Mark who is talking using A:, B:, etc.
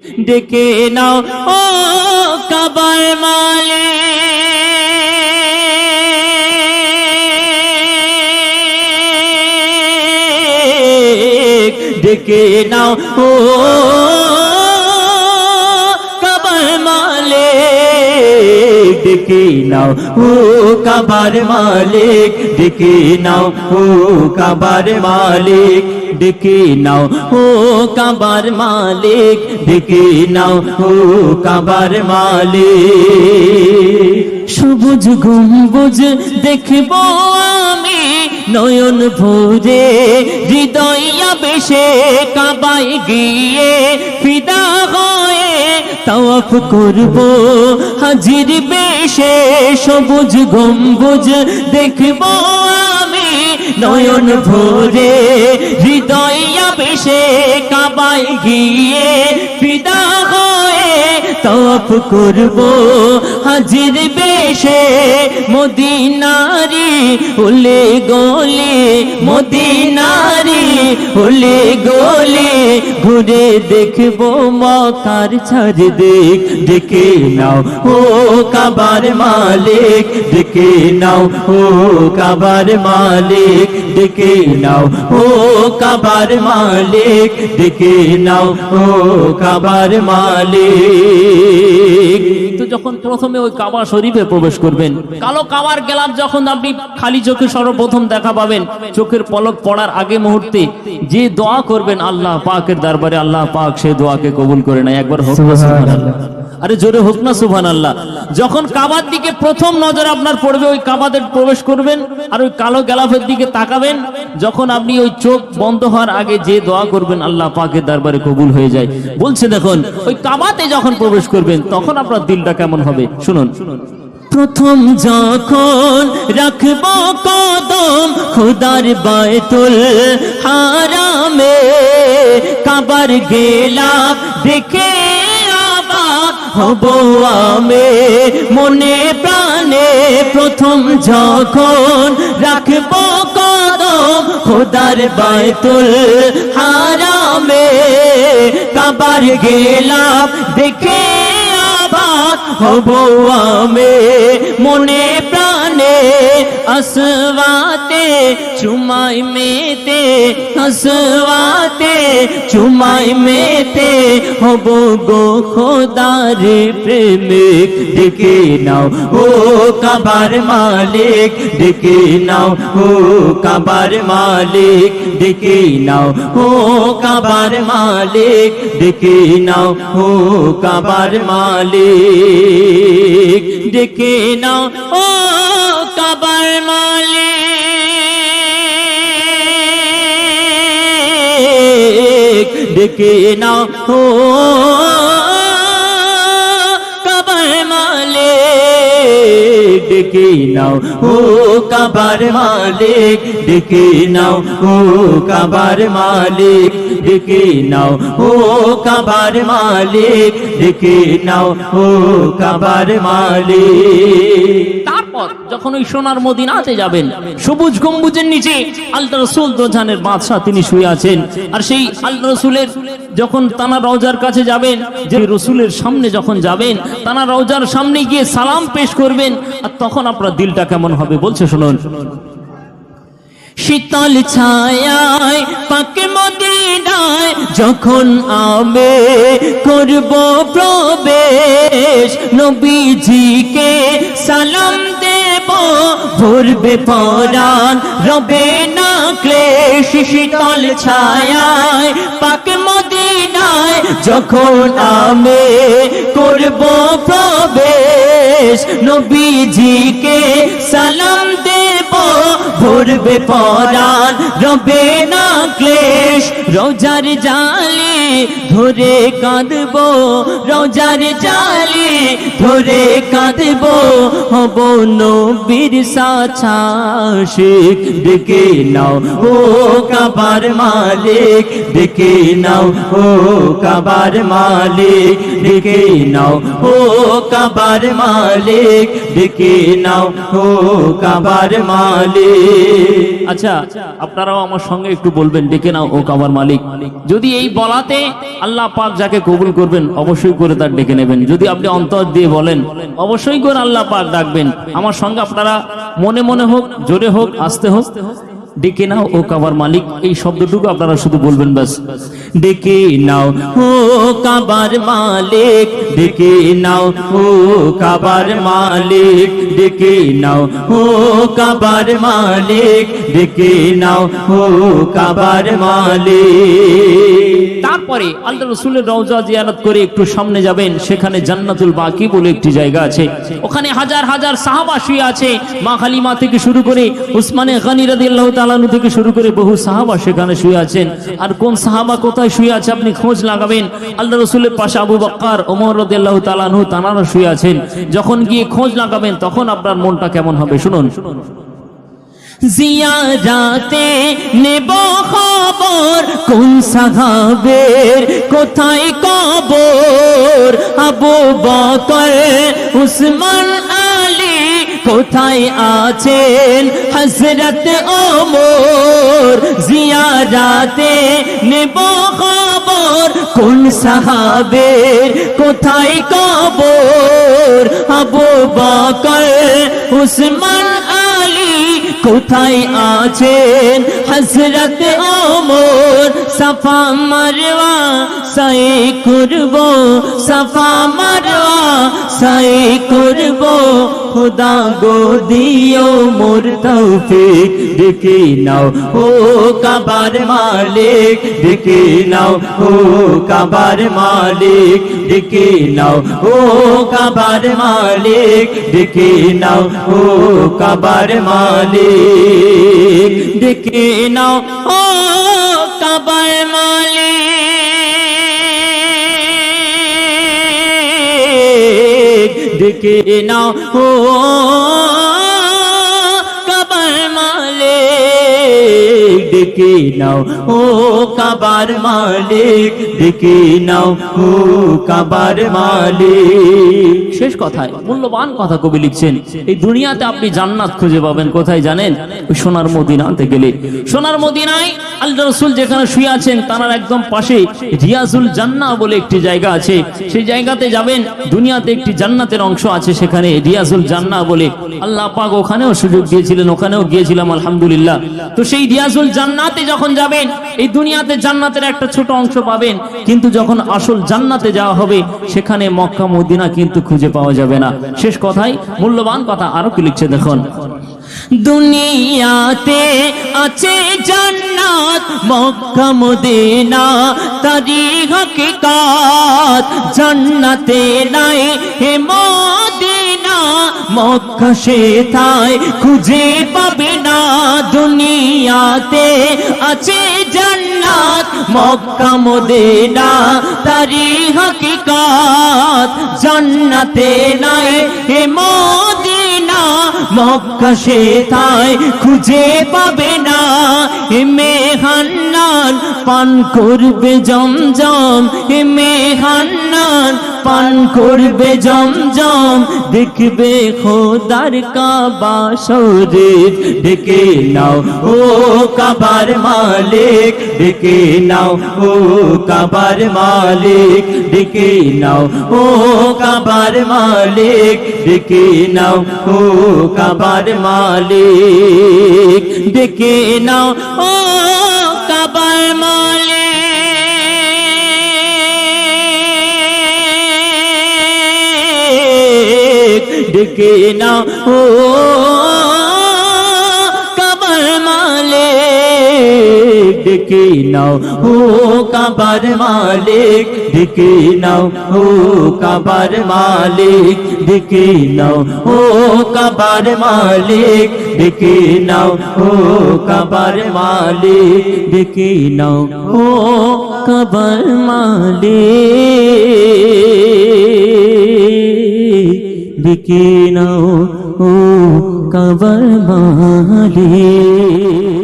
A: ডেকে নাও ও কাবার মালে। ডেকে নাও ও ডেকে নাও, ও কাবার মালিক। ডেকে নাও, ও কাবার মালিক। ডেকে নাও, ও কাবার মালিক। ডেকে নাও, ও কাবার মালিক। সবুজ গম্বুজ দেখব আমি নয়ন ভরে। হৃদয়া বেশে কাবাই গিয়ে ফিদা হয়ে তাওয়াফ করব। হাজির বেশে সবুজ গম্বুজ দেখব আমি নয়ন ভরে। হৃদয়া বেশে কাবাই গিয়ে ফিদা হয়ে তপ করব। হাজির বেশে মদিনারি ওলে গোলে, মদিনারি ওলে গোলে ঘুরে দেখব মকার ছাড় দেখ দেখে নাও, ও কাবার মালিক। দেখে নাও, ও কাবার মালিক। দেখে নাও, ও কাবার মালিক। দেখে নাও, ও কাবার মালিক। তো যখন প্রথমে ওই কাবা শরীফে প্রবেশ করবেন, কালো কাবার গেলাম যখন আপনি খালি চোখে সর্বপ্রথম দেখা পাবেন, চোখের পলক পড়ার আগে মুহূর্তে যে দোয়া করবেন আল্লাহ পাকের দরবারে আল্লাহ পাক সেই দোয়াকে কবুল করে নেয়। একবার হোক না সুবহানাল্লাহ। আরে জোরে হোক না সুবহান আল্লাহ যখন কাবার দিকে প্রথম নজর আপনার পড়বে ওই কাবাদের প্রবেশ করবেন আর ওই কালো গেলাফের দিকে তাকাবেন যখন আপনি ওই চোখ বন্ধ হওয়ার আগে যে দোয়া করবেন আল্লাহ পাকের দরবারে কবুল হয়ে যায়। বলছে দেখুন ওই কাবাতে যখন প্রবেশ করবেন তখন আপনার দিলটা কেমন হবে? শুনুন। প্রথম যখন রাখব কদম খুদার বায়তুল হারামে কাবার গেলাম, দেখে হব আমি। মনে প্রাণে প্রথম যখন রাখব কদম খোদার বাইতুল হারামে। কাবার গেলাম, দেখে আবার হব আমি। মনে প্রাণে ने असवाते चुमाई में ते हसवाते चुमाई में ते हबो गो खोदार प्रेमिक डिके नाव हो कबार मालिक डिके नाव हो कबार मालिक डिके नाव हो कबार मालिक डिके नाव हो कबार मालिक डिके नाव ओ মালিক ডেকে নাও। ও কাবার মালিক ডেকে নাও। ও কাবার মালিক ডেকে নাও। ও কাবার মালিক ডেকে নাও। ও কাবার মালিক ডেকে নাও। ও কাবার মালিক। তারপর যখন ওই সোনার মদিনাতে যাবেন, সবুজ গম্বুজের নিচে আল্লাহ রসুল দোজানের বাদশাহ তিনি শুয়ে আছেন। আর সেই আল্লাহ রসুলের যখন তানা রওজার কাছে যাবেন, যে রসুলের সামনে যখন যাবেন, তানা রওজার সামনে গিয়ে সালাম পেশ করবেন, আর তখন আপনার দিলটা কেমন হবে বলছে, শুনুন। শীতল ছায়ায়, পাকে মদিনায় যখন আমি করব প্রবেশ, নবীজিকে সালাম ভরবে পরাণ, রবে না ক্লেশ, শীতল ছায়ায়, পাকে মদিনায় যখন আমি করব প্রবেশ, নবীজিকে সালাম দেব, ভরবে পরাণ, রবে না ক্লেশ, রোজার জালে ধরে কাঁদব, রোজার জালে ধরে কাঁদব, হব নবীর সাছাশিক ডেকে নাও, ও কাবার মালিক। ডেকে নাও, ও কাবার মালিক। ডেকে নাও, ও কাবার মালিক। ডেকে নাও, ও কাবার মালিক। আচ্ছা আপনারাও আমার সঙ্গে একটু বলবেন ডেকে নাও, ও কাবার মালিক। যদি এই বলাতে আল্লাহ পাক যাকে কবুল করবেন, অবশ্যই করে তার ডেকে নেবেন। যদি আপনি অন্তর দিয়ে বলেন, অবশ্যই করে আল্লাহ পাক ডাকবেন। আমার সঙ্গে আপনারা মনে মনে হোক, জোরে হোক, আস্তে হোক, ডেকে নাও ও কাবার মালিক। এই শব্দটুকু আপনারা শুধু বলবেন ব্যাস। ডেকে নাও ও কাবার মালিক, ডেকে নাও ও কাবার মালিক, ডেকে নাও ও কাবার মালিক, ডেকে নাও ও কাবার মালিক। তারপরে আল্লাহ রসুলের রওজা জিয়ারত করে একটু সামনে যাবেন, সেখানে জান্নাতুল বাকি বলে একটি জায়গা আছে। ওখানে হাজার হাজার সাহাবা শুয়ে আছে। মা খালিমা থেকে শুরু করে উসমানে গানি রাদিয়াল্লাহু তাআলাহু থেকে শুরু করে বহু সাহাবা সেখানে শুয়ে আছেন। আর কোন সাহাবা কোথায় শুয়ে আছে আপনি খোঁজ লাগাবেন? আল্লাহ রসুলের পাশে আবু বক্কর, ওমর রাদিয়াল্লাহু তাআলাহু তানারা শুয়ে আছেন। যখন গিয়ে খোঁজ লাগাবেন, তখন আপনার মনটা কেমন হবে? শুনুন শুনুন। জিয়ারাতে নেব খবর। কোন সাহাবের? কোথায় কবর? আবু বকর, উসমান আলী কোথায় আছেন? হজরত ওমর, জিয়ারাতে নেব খবর। কোন সাহাবের? কোথায় কবর? আবু বকর, উসমান কোথায় আছেন? হজরত ওমর সাফা মারওয়া সাই করব, সাফা মারওয়া সাই করব। খোদা গো দিও মোর তৌফিক, দেখে নাও, ও কাবার মালিক, দেখে নাও, ও কাবার মালিক, দেখে নাও, ও কাবার মালিক, দেখে নাও, ও কাবার মালিক, দেখে নাও, ও কাবার মালিক দেখে নাও। ও কাবার মালিক ডেকে নাও। ও কাবার মালিক নাও কাবার শেষ কথায়, মূল্যবান কথা কবি লিখছেন, এই দুনিয়াতে আপনি জান্নাত খুঁজে পাবেন, কোথায় জানেন? ওই সোনার মদিনাতে গেলে। সোনার মদিনায় আল্লাহ রসুল যেখানে শুয়ে আছেন তার একদম পাশে রিয়াজুল জান্না বলে একটি জায়গা আছে। সেই জায়গাতে যাবেন, দুনিয়াতে একটি জান্নাতের অংশ আছে সেখানে, রিয়াজুল জান্না বলে। আল্লাহ পাক ওখানেও সুযোগ দিয়েছিলেন, ওখানেও গিয়েছিলাম, আলহামদুলিল্লাহ। তো সেই রিয়াজুল জান্নাতে যখন যাবেন, এই দুনিয়াতে জান্নাতের একটা ছোট অংশ পাবেন। কিন্তু যখন আসল জান্নাতে যাওয়া হবে, সেখানে মক্কা, মদিনা কিন্তু খুঁজে পাওয়া যাবে না। শেষ কথাই, মূল্যবান কথা আরও কি লিখছে দেখুন। দুনিয়াতে আছে জান্নাত, মক্কা, মদিনা তারি হকিকাত। জান্নাতে নাই হে মদিনা মক্কা সেথায় খুঁজে পাবে না। দুনিয়াতে আছে জান্নাত, মক্কা মদিনা তারি হকিকাত। জান্নাতে নাই হে মদিনা, মক্কা সেথায় খুঁজে পাবে না। এমে হান্নান পান করবে জমজম এমে হান্নান পান করবে জমজম, দেখবে খোদার কাবা শরীফ। ডেকে নাও ও কাবার মালিক, ডেকে নাও ও কাবার মালিক। ডেকে নাও ও কাবার মালিক, ডেকে নাও ও কাবার মালিক। ডেকে নাও ও ডেকে নাও ও কাবার মালিক ডেকে নাও, ও কাবার মালিক ডেকে নাও, ও কাবার মালিক ডেকে নাও, ও কাবার মালিক ডেকে নাও, ও কাবার মালিক ডেকে নাও, ও কাবার মালিক। ডেকে নাও ও কাবার মালিক।